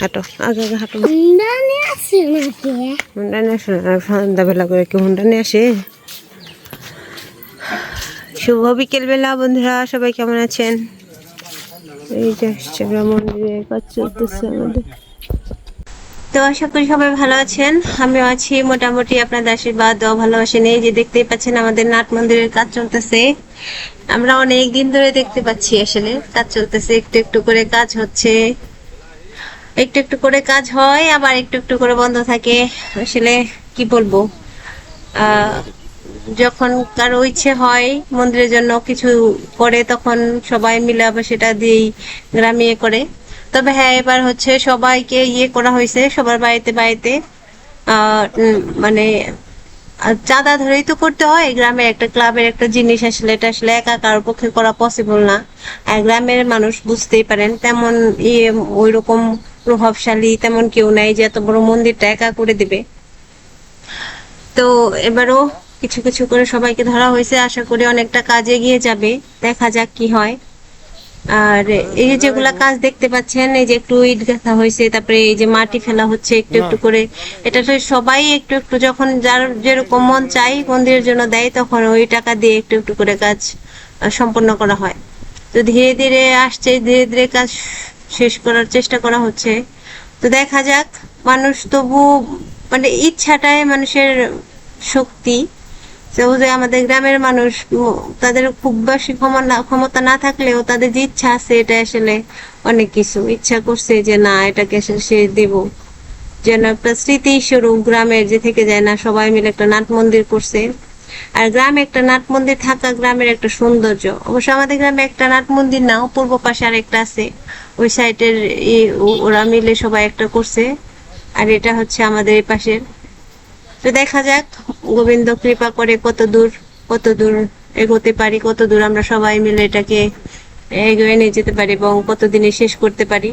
হাঁটো আগে আগে হাঁটো। নাকি? হুন্ডা নিয়ে আসে না সন্ধ্যাবেলা করে কি হুন্ডা নিয়ে আসে? শুভ বিকেলবেলা বন্ধুরা সবাই কেমন আছেন? এই যে আসছে আমরা মন্দিরে কাজ চলতেছে আমাদের। তো আশা করি সবাই ভালো আছেন আমিও আছি মোটামুটি আপনাদের আশীর্বাদ ও ভালোবাসা নেই যে দেখতেই পাচ্ছেন আমাদের নাট মন্দিরের কাজ চলতেছে। আমরা অনেক দিন ধরে দেখতে পাচ্ছি আসলে। কাজ চলতেছে, একটু একটু করে কাজ হচ্ছে। একটু একটু করে কাজ হয়, আবার একটু একটু করে বন্ধ থাকে। আসলে কি বলব? যখন কারও ইচ্ছে হয় মন্দিরের জন্য কিছু করে, তখন সবাই মিলে আবার সেটা দিয়েই গ্রামে ইয়ে করে। তবে হ্যাঁ এবার হচ্ছে সবাইকে ইয়ে করা হয়েছে, সবার বাড়িতে বাড়িতে। মানে চাঁদা ধরেই তো করতে হয়, গ্রামের একটা ক্লাবের একটা জিনিস আসলে এটা আসলে একা কারোর পক্ষে করা পসিবল না। আর গ্রামের মানুষ বুঝতেই পারেন, তেমন ইয়ে ওই রকম প্রভাবশালী তেমন কেউ নাই যে এত বড় মন্দিরটা একা করে দিবে। তো এবারও কিছু কিছু করে সবাইকে ধরা হয়েছে, আশা করি অনেকটা কাজে এগিয়ে যাবে, দেখা যাক কি হয়। আর এই যে যেগুলা কাজ দেখতে পাচ্ছেন এই যে একটু ইট গাঁথা হয়েছে তারপরে এই যে মাটি ফেলা হচ্ছে একটু একটু করে এটা তো সবাই একটু একটু যখন যার যেরকম মন চাই মন্দিরের জন্য দেয় তখন ওই টাকা দিয়ে একটু একটু করে কাজ সম্পন্ন করা হয়। তো ধীরে ধীরে আসছে ধীরে ধীরে কাজ শেষ করার চেষ্টা করা হচ্ছে। তো দেখা যাক মানুষ তবু মানে ইচ্ছাটাই মানুষের শক্তি যে আমাদের গ্রামের মানুষ তাদের খুব বেশি ক্ষমতা না থাকলেও তাদের যে ইচ্ছা আছে, এটা আসলে অনেক কিছু। ইচ্ছা করছে যে, না, এটাকে সে দেব। যেন একটা স্মৃতি স্বরূপ গ্রামের যে থেকে যায় না, সবাই মিলে একটা নাট মন্দির করছে। আর গ্রামে একটা নাট মন্দির থাকা গ্রামের একটা সৌন্দর্য। অবশ্য আমাদের গ্রামে একটা নাট মন্দির না, পূর্ব পাশে আরেকটা আছে। ওই সাইডের ওরা মিলে সবাই একটা করছে। আর এটা হচ্ছে আমাদের এই পাশের তো দেখা যাক, গোবিন্দ কৃপা করে কত দূর কত দূর এগোতে পারি, কত দূর আমরা সবাই মিলে এটাকে এগিয়ে নিয়ে যেতে পারি এবং কতদিনে শেষ করতে পারি।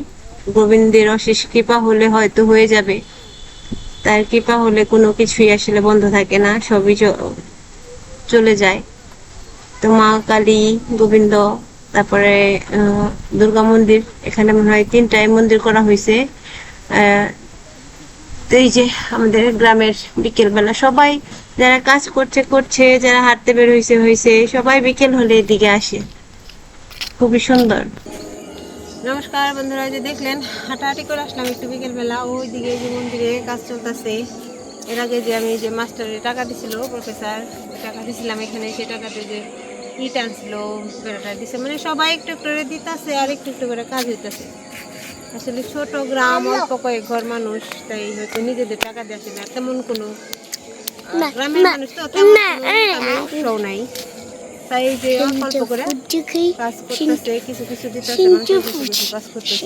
গোবিন্দের অশেষ কৃপা হলে হয়তো হয়ে যাবে। তার কৃপা হলে কোনো কিছুই আসলে বন্ধ থাকে না, সবই চলে যায়। তো মা কালী, গোবিন্দ, তারপরে দুর্গা মন্দির, এখানে মনে হয় তিনটায় মন্দির করা হয়েছে। তো এই যে আমাদের গ্রামের বিকেল বেলা সবাই যারা কাজ করছে করছে, যারা হাঁটতে বের হয়েছে হয়েছে সবাই বিকেল হলে এদিকে আসে। খুবই সুন্দর। নমস্কার বন্ধুরা যে দেখলেন, হাঁটাহাঁটি করে আসলাম একটু বিকেল বেলা ওই দিকে যে মন্দিরে কাজ চলতেছে। এর আগে যে আমি যে মাস্টারের টাকা দিছিল, প্রফেসর টাকা দিছিলাম এখানে। সে টাকাতে যে ইট আনছিল বেড়াটা দিছে। মানে সবাই একটু একটু করে দিতেছে আর একটু একটু করে কাজ হইতেছে। আসলে ছোট গ্রাম অল্প কয়েক ঘর মানুষ তাই হয়তো নিজেদের টাকা দিয়ে আসে না তেমন কোনো গ্রামের মানুষ তো তেমন কোনো নাই। তাই যে অল্প অল্প করে কাজ করতেছে কিছু কিছু দিতেছে মানুষের কিছু কিছু কাজ করতেছে।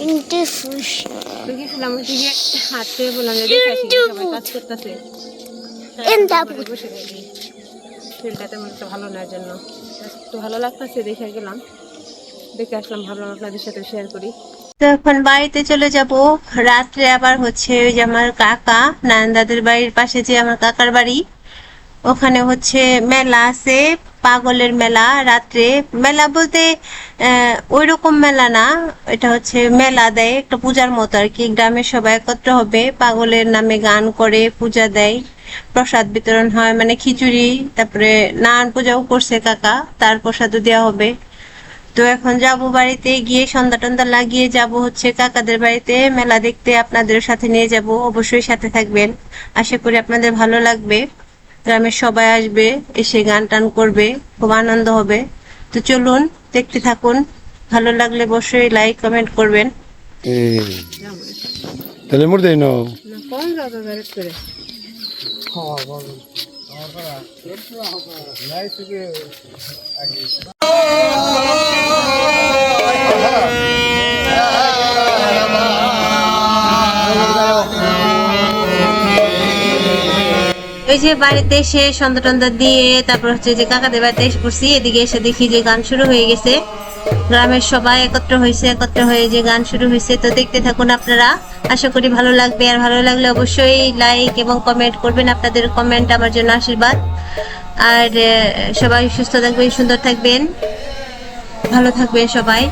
তো গেছিলাম ওইদিকে হাঁটতে বললাম যে দেখে সবাই কাজ করতেছে। বসে তেমন একটা ভালো না জন্য একটু ভালো লাগতেছে দেখে গেলাম। দেখে আসলাম ভাবলাম আপনাদের সাথে শেয়ার করি। তো এখন বাড়িতে চলে যাব। রাত্রে আবার হচ্ছে ওই যে আমার কাকা, নান্দাদের বাড়ির পাশে যে আমার কাকার বাড়ি, ওখানে হচ্ছে মেলা আছে, পাগলের মেলা রাত্রে। মেলা বলতে ওই রকম মেলা না, এটা হচ্ছে মেলা দেয়, একটা পূজার মতো আর কি। গ্রামের সবাই একত্র হবে, পাগলের নামে গান করে, পূজা দেয়, প্রসাদ বিতরণ হয় মানে খিচুড়ি, তারপরে নান পূজাও করছে কাকা, তার প্রসাদও দেওয়া হবে। তো এখন যাব বাড়িতে গিয়ে সন্ধ্যা টন্দা লাগিয়ে যাব হচ্ছে কাকাদের বাড়িতে। মেলা দেখতে আপনাদের সাথে নিয়ে যাব অবশ্যই সাথে থাকবেন। আশা করি আপনাদের ভালো লাগবে। গ্রামের সবাই আসবে এসে গান টান করবে খুব আনন্দ হবে। তো চলুন দেখতে থাকুন। ভালো লাগলে অবশ্যই লাইক কমেন্ট করবেন। Eh, tenemos de no. কোন জায়গা করে। ওই যে বাড়িতে এসে সন্ধ্যা দিয়ে তারপর হচ্ছে যে কাকাদের বাড়িতে এসে পড়ছি এদিকে এসে দেখি যে গান শুরু হয়ে গেছে। গ্রামের সবাই একত্র হয়েছে, একত্র হয়ে যে গান শুরু হয়েছে। তো দেখতে থাকুন আপনারা, আশা করি ভালো লাগবে। আর ভালো লাগলে অবশ্যই লাইক এবং কমেন্ট করবেন। আপনাদের কমেন্ট আমার জন্য আশীর্বাদ। আর সবাই সুস্থ থাকবেন, সুন্দর থাকবেন। ভালো থাকবেন সবাই।